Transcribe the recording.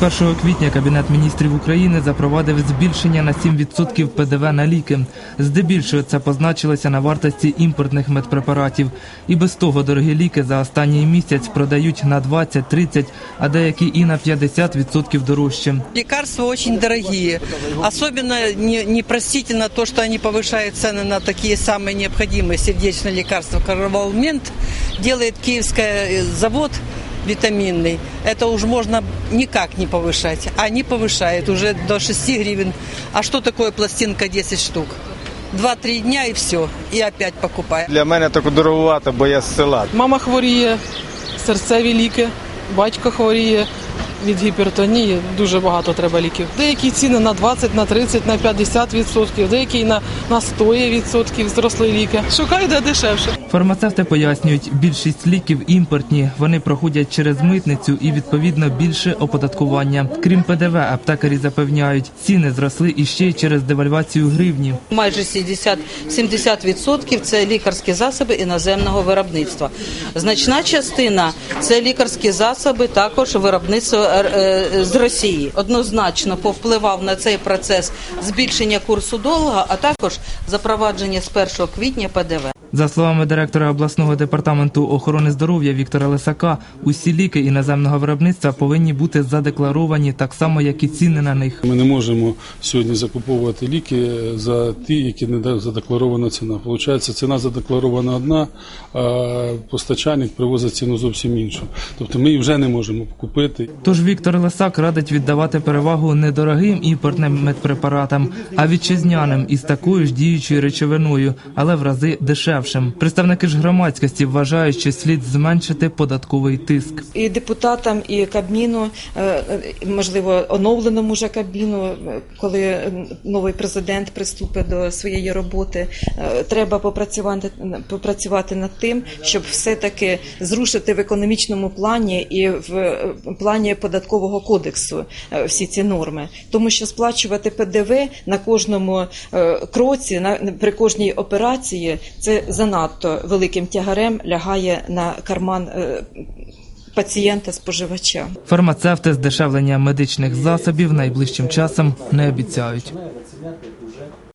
З 1 квітня Кабінет міністрів України запровадив збільшення на 7% ПДВ на ліки. Здебільшого це позначилося на вартості імпортних медпрепаратів. І без того дорогі ліки за останній місяць продають на 20-30, а деякі і на 50% дорожче. Лекарства очень дорогие. Особенно не- непростительно то, что они повышают цены на такие самые необходимые сердечные лекарства. Карвалмент делает киевский э, завод витаминный. Это уже можно никак не повышать. А Они повышают уже до 6 гривен. А что такое пластинка 10 штук? 2-3 дня и все. И опять покупаем. Для мене так дороговато, бо я з села. Мама хворіє, серцеві ліки, батько хворіє від гіпертонії, дуже багато треба ліків. Деякі ціни на 20, на 30, на 50 відсотків, деякі на, на 100 відсотків зросли ліки. Шукаю, де дешевше. Фармацевти пояснюють, більшість ліків імпортні. Вони проходять через митницю і відповідно більше оподаткування. Крім ПДВ, аптекарі запевняють, ціни зросли іще й через девальвацію гривні. Майже 60-70% – це лікарські засоби іноземного виробництва. Значна частина – це лікарські засоби також виробництва з Росії. Однозначно повпливав на цей процес збільшення курсу долара, а також запровадження з 1 квітня ПДВ. За словами директора обласного департаменту охорони здоров'я Віктора Лисака, усі ліки іноземного виробництва повинні бути задекларовані так само, як і ціни на них. Ми не можемо сьогодні закуповувати ліки за ті, які не задекларована ціна. Получається, ціна задекларована одна, а постачальник привозить ціну зовсім іншу. Тобто ми її вже не можемо купити. Тож Віктор Лисак радить віддавати перевагу не дорогим імпортним медпрепаратам, а вітчизняним із такою ж діючою речовиною, але в рази дешевшим. Представники ж громадськості вважають, що слід зменшити податковий тиск. і депутатам, і Кабміну, е, е, можливо, оновленому вже Кабміну, е, коли новий президент приступить до своєї роботи, треба попрацювати, попрацювати над тим, щоб все-таки зрушити в економічному плані і в плані податкового кодексу всі ці норми. Тому що сплачувати ПДВ на кожному кроці, на при кожній операції, це занадто великим тягарем лягає на карман е, пацієнта споживача. Фармацевти здешевлення медичних засобів найближчим часом не обіцяють.